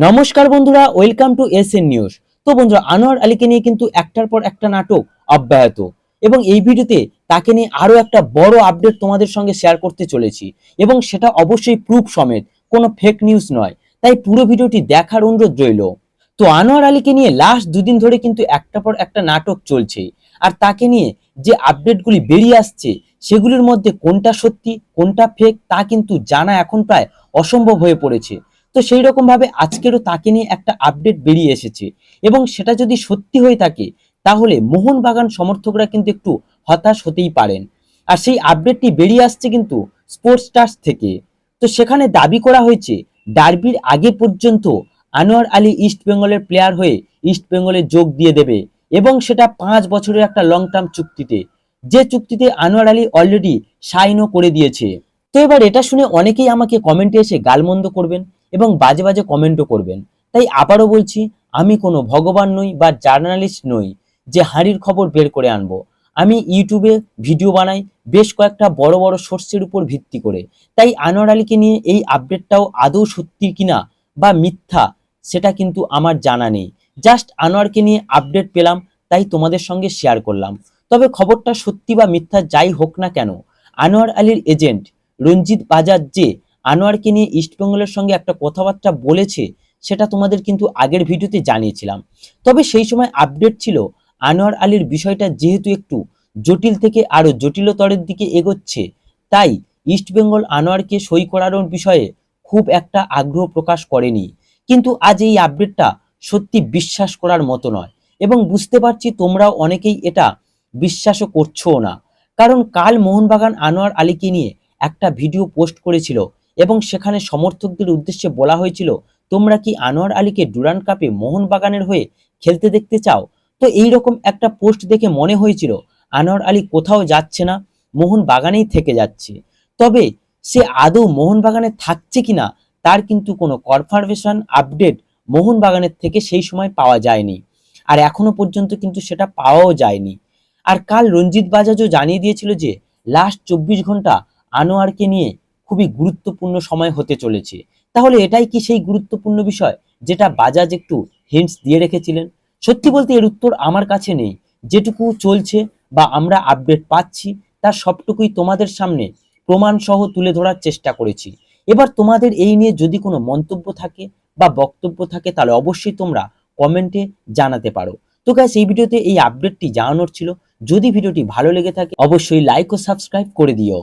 নমস্কার বন্ধুরা, welcome to S N news. তো বন্ধুরা, আনোয়ার আলীকে নিয়ে কিন্তু একটার পর একটা নাটক অব্যাহত এবং এই ভিডিওতে তাকে নিয়ে আরও একটা বড় আপডেট তোমাদের সঙ্গে শেয়ার করতে চলেছি এবং সেটা অবশ্যই প্রুফ সমেত, কোনো ফেক নিউজ নয়। তাই পুরো ভিডিওটি দেখার অনুরোধ রইল। তো আনোয়ার আলীকে নিয়ে লাস্ট দুদিন ধরে কিন্তু একটা পর একটা নাটক চলছে। আর তাকে নিয়ে যে আপডেটগুলি বেরিয়ে আসছে, সেগুলির মধ্যে কোনটা সত্যি, কোনটা ফেক তা কিন্তু জানা এখন প্রায় অসম্ভব হয়ে পড়েছে। তো সেই রকম ভাবে আজকেরও তাকে নিয়ে একটা আপডেট বেরিয়ে এসেছে। এবং সেটা যদি সত্যি হয়ে থাকে, তাহলে মোহনবাগান সমর্থকরা কিন্তু একটু হতাশ হতেই পারেন। আর সেই আপডেটটি বেরিয়ে আসছে কিন্তু স্পোর্টস স্টার্স থেকে। তো সেখানে দাবি করা হয়েছে ডার্বির আগে পর্যন্ত আনোয়ার আলী ইস্ট বেঙ্গলের প্লেয়ার হয়ে ইস্ট বেঙ্গলে যোগ দিয়ে দেবে। এবং সেটা পাঁচ বছরের একটা লং টার্ম চুক্তিতে। যে চুক্তিতে আনোয়ার আলী অলরেডি সাইনও করে দিয়েছে। তো এবার এটা শুনে অনেকেই আমাকে কমেন্টে এসে গালমন্দ করবেন এবং বাজে বাজে কমেন্টও করবেন। তাই আবারও বলছি, আমি কোনো ভগবান নই বা জার্নালিস্ট নই যে হাঁড়ির খবর বের করে আনব। আমি ইউটিউবে ভিডিও বানাই, বেশ কয়েকটা বড় বড় সোর্সের উপর ভিত্তি করে। তাই আনোয়ার আলীকে নিয়ে এই আপডেটটাও আদৌ সত্যি কিনা বা মিথ্যা, সেটা কিন্তু আমার জানা নেই। জাস্ট আনোয়ারকে নিয়ে আপডেট পেলাম, তাই তোমাদের সঙ্গে শেয়ার করলাম। তবে খবরটা সত্যি বা মিথ্যা যাই হোক না কেন, আনোয়ার আলীর এজেন্ট রঞ্জিত বাজার যে আনোয়ারকে নিয়ে ইস্টবেঙ্গলের সঙ্গে একটা কথাবার্তা বলেছে, সেটা তোমাদের কিন্তু আগের ভিডিওতে জানিয়েছিলাম। তবে সেই সময় আপডেট ছিল আনোয়ার আলীর বিষয়টা যেহেতু একটু জটিল থেকে আরও জটিলতরের দিকে এগোচ্ছে, তাই ইস্টবেঙ্গল আনোয়ারকে সই করানোর বিষয়ে খুব একটা আগ্রহ প্রকাশ করেনি। কিন্তু আজ এই আপডেটটা সত্যি বিশ্বাস করার মতো নয়। এবং বুঝতে পারছি তোমরাও অনেকেই এটা বিশ্বাসও করছ না। কারণ কাল মোহনবাগান আনোয়ার আলীকে নিয়ে একটা ভিডিও পোস্ট করেছিল এবং সেখানে সমর্থকদের উদ্দেশ্যে বলা হয়েছিল, তোমরা কি আনোয়ার আলীকে ডুরান কাপে মোহনবাগানের হয়ে খেলতে দেখতে চাও? তো এই রকম একটা পোস্ট দেখে মনে হয়েছিল, আনোয়ার আলী কোথাও যাচ্ছে না, মোহনবাগানেই থেকে যাচ্ছে। তবে সে আদৌ মোহনবাগানে থাকছে কিনা, তার কিন্তু কোনো কনফার্মেশন আপডেট মোহনবাগানের থেকে সেই সময় পাওয়া যায়নি। আর এখনও পর্যন্ত কিন্তু সেটা পাওয়াও যায়নি। আর কাল রঞ্জিত বাজাজও জানিয়ে দিয়েছিল যে, লাস্ট চব্বিশ ঘণ্টা আনোয়ারকে নিয়ে খুবই গুরুত্বপূর্ণ সময় হতে চলেছে। তাহলে এটাই কি সেই গুরুত্বপূর্ণ বিষয় যেটা বাজাজ একটু হিন্টস দিয়ে রেখেছিলেন? সত্যি বলতে এর উত্তর আমার কাছে নেই। যেটুকু চলছে বা আমরা আপডেট পাচ্ছি, তার সবটুকুই তোমাদের সামনে প্রমাণ সহ তুলে ধরার চেষ্টা করেছি। এবার তোমাদের এই নিয়ে যদি কোনো মন্তব্য থাকে বা বক্তব্য থাকে, তাহলে অবশ্যই তোমরা কমেন্টে জানাতে পারো। তো গ্যাস এই ভিডিওতে এই আপডেটটি জানানোর ছিল। যদি ভিডিওটি ভালো লেগে থাকে, অবশ্যই লাইক ও সাবস্ক্রাইব করে দিও।